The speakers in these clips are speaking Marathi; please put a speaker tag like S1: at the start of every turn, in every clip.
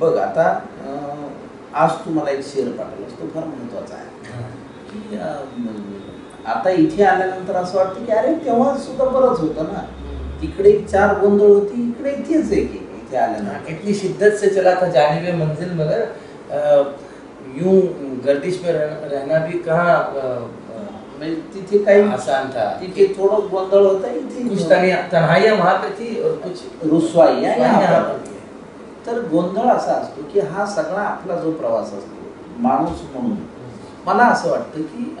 S1: बघ आता आज तू मला एक शेअर पाठवलास तो फार महत्त्वाचा आहे. की आता इथे आल्यानंतर असं वाटतं की अरे तेव्हा सुद्धा बरंच होतं ना. तिकडे एक चार गोंधळ होती इकडे इथेच आहे की इथे आल्यानंतर.
S2: इतनी शिद्दत से चला था जानिब मंजिल मगर यूं गर्दिश में रह- रहना भी कहाँ
S1: म्हणजे तिथे काही
S2: आसान था।
S1: तिथे थोडं गोंधळ होता
S2: कुछ
S1: इथे
S2: तनिया तन्हाइयाँ वहाँ पे थी और कुछ
S1: रुसवाई
S2: यहाँ पर.
S1: तर गोंधळ असा असतो की हा सगळा आपला जो प्रवास असतो माणूस म्हणून. मला असं वाटतं की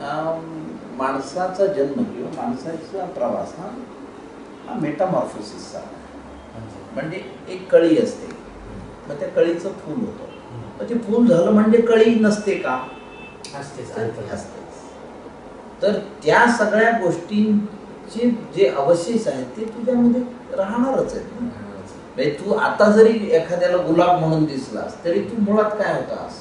S1: माणसाचा जन्म किंवा माणसाचा प्रवास हा हा मेटामॉर्फोसिसचा. म्हणजे एक कळी असते. मग त्या कळीचं फूल होतं. मग ते फूल झालं म्हणजे कळी नसते का?
S2: असतेच,
S1: तर त्या सगळ्या गोष्टींचे जे अवशेष आहेत ते तुझ्यामध्ये राहणारच आहेत. म्हणजे तू आता जरी एखाद्याला गुलाब म्हणून दिसलास तरी तू मुळात काय होतास?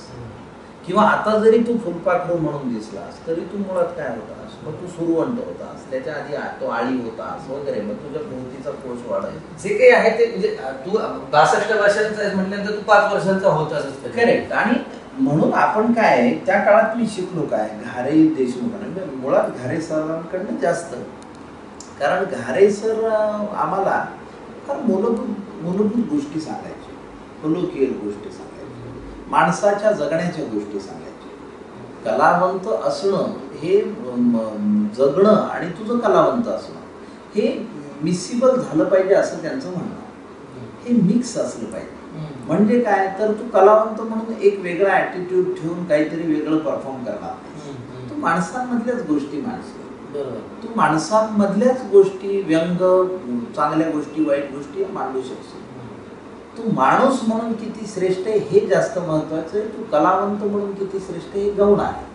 S1: किंवा आता जरी तू फुलपाखरू म्हणून दिसलास तरी तू मुळात काय होतास? मग तू सुरवंट होतास. त्याच्या आधी तो आळी होतास वगैरे. मग तुझ्या भोवतीचा कोश वाढायचा.
S2: जे काही आहे ते म्हणजे तू बासष्ट वर्षांचा म्हटल्यानंतर तू पाच वर्षांचा होताच
S1: करेक्ट. आणि म्हणून आपण काय त्या काळात मी शिकलो काय? घारे देशमुखांना म्हणजे मुळात घारे सरांकडनं जास्त. कारण घारे सर आम्हाला फार मूलभूत मूलभूत गोष्टी सांगायचे. कोलोकियल गोष्टी सांगायचे. माणसाच्या जगण्याच्या गोष्टी सांगायचे. कलावंत असणं हे जगणं आणि तुझं कलावंत असणं हे मिसिबल झालं पाहिजे असं त्यांचं म्हणणं. हे मिक्स असलं पाहिजे. म्हणजे काय? तर तू कलावंत म्हणून एक वेगळा ऍटिट्यूड ठेवून काहीतरी वेगळं परफॉर्म करणार तू माणसांमधल्याच गोष्टी माणसं.
S2: बरोबर
S1: तू माणसांमधल्याच गोष्टी व्यंग चांगल्या गोष्टी वाईट गोष्टी मांडू शकशील. तू माणूस म्हणून किती श्रेष्ठ आहे हे जास्त महत्वाचं आहे. तू कलावंत म्हणून किती श्रेष्ठ आहे हे गौण आहे.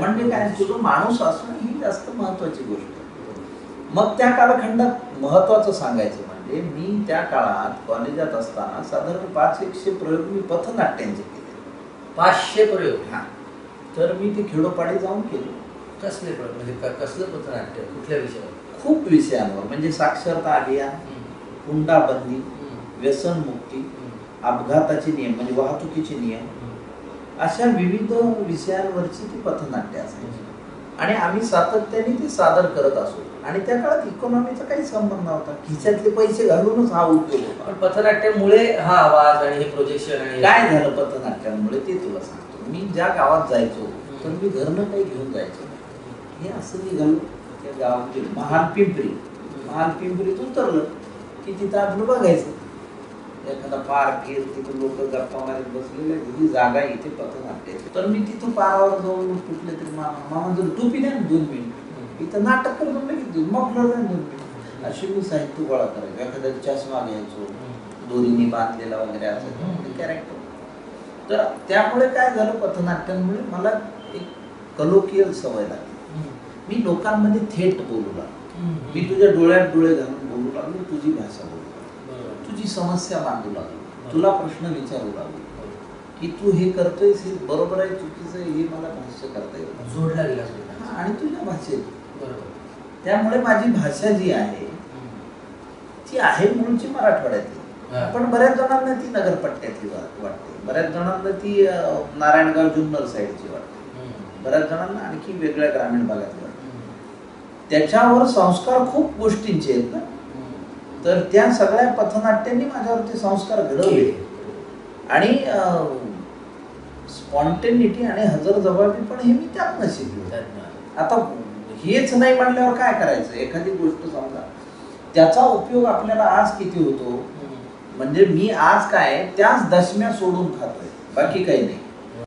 S1: म्हणजे काय? तुझं माणूस असणं ही जास्त महत्वाची गोष्ट. मग त्या कालखंडात महत्वाचं सांगायचं म्हणजे मी त्या काळात कॉलेजात असताना साधारण पाच एकशे प्रयोग मी पथनाट्यांचे केले.
S2: पाचशे प्रयोग.
S1: हा. तर मी ते खेडोपाडी जाऊन केले.
S2: कसले प्रयोग म्हणजे क- कसलं पथनाट्य कुठल्या विषयावर?
S1: खूप विषयांवर म्हणजे साक्षरता अभियान हुंडाबंदी व्यसनमुक्ती अपघाताचे नियम म्हणजे वाहतुकीचे नियम. अशा विविध विषयांवरची ती पथनाट्य असायची. आणि आम्ही सातत्याने ते सादर करत असो. आणि त्या काळात इकॉनॉमीचा काही संबंध नव्हता. खिशातले पैसे घालूनच हा उद्योग होता.
S2: पण पथनाट्यामुळे हा आवाज आणि हे प्रोजेक्शन आणि
S1: काय झालं पथनाट्यामुळे ते तुला सांगतो. मी ज्या गावात जायचो तर मी घरनं काही घेऊन जायचो. हे असं निघालो त्या गावात गेलो महाल पिंपरी. महाल पिंपरीत उतरलं की तिथं आपलं बघायचं. एखादा पार्क आहे तिथं लोक गप्पा मारत बसलेले. ही जागा इथे पथनाट्य आहे. तर मी तिथं पारावर जाऊन कुठले तरी मामा मामा जर टोपी द्या ना दोन मिनिट. इथं नाटक करून लगेच मग दोन मिनिट. अशी मी साहित्य गोळा करायचो. एखादा चष्मा घ्यायचो. दोरीने बांधलेला वगैरे असायचं कॅरेक्टर तर त्यामुळे काय झालं पथनाट्यांमुळे मला एक कलोकियल सवय लागली. मी लोकांमध्ये थेट बोलू लागलो. मी तुझ्या डोळ्यात डोळे घालून बोलू लागलो तुझी भाषा बोलू लागलो. तुझी समस्या मांडू लागलो. तुला प्रश्न विचारू लागलो. की तू हे करतोयस हे बरोबर आहे चुकीचं आहे हे मला भाष्य करता येईल
S2: जोडला गेला
S1: आणि तुझ्या भाषेत.
S2: बरोबर.
S1: त्यामुळे माझी भाषा जी आहे ती आहे मूळची मराठवाड्यातली. पण बऱ्याच जणांना ती नगरपट्ट्यातली वाटते. बऱ्याच जणांना ती नारायणगाव जुन्नर साईडची वाटते. बऱ्याच जणांना आणखी वेगळ्या ग्रामीण भागातली वाटते. त्याच्यावर संस्कार खूप गोष्टींचे आहेत ना. तर त्या सगळ्या पथनाट्यांनी माझ्यावरती संस्कार घडवले. आणि स्पॉन्टेनिटी आणि हजरजबाबी पण हे मी त्यातनं शिकलो आता हेच नाही म्हणल्यावर काय करायचं? एखादी गोष्ट समजा. त्याचा उपयोग आपल्याला आज किती होतो? म्हणजे मी आज काय त्याच दशम्या सोडून खातोय. बाकी काही नाही.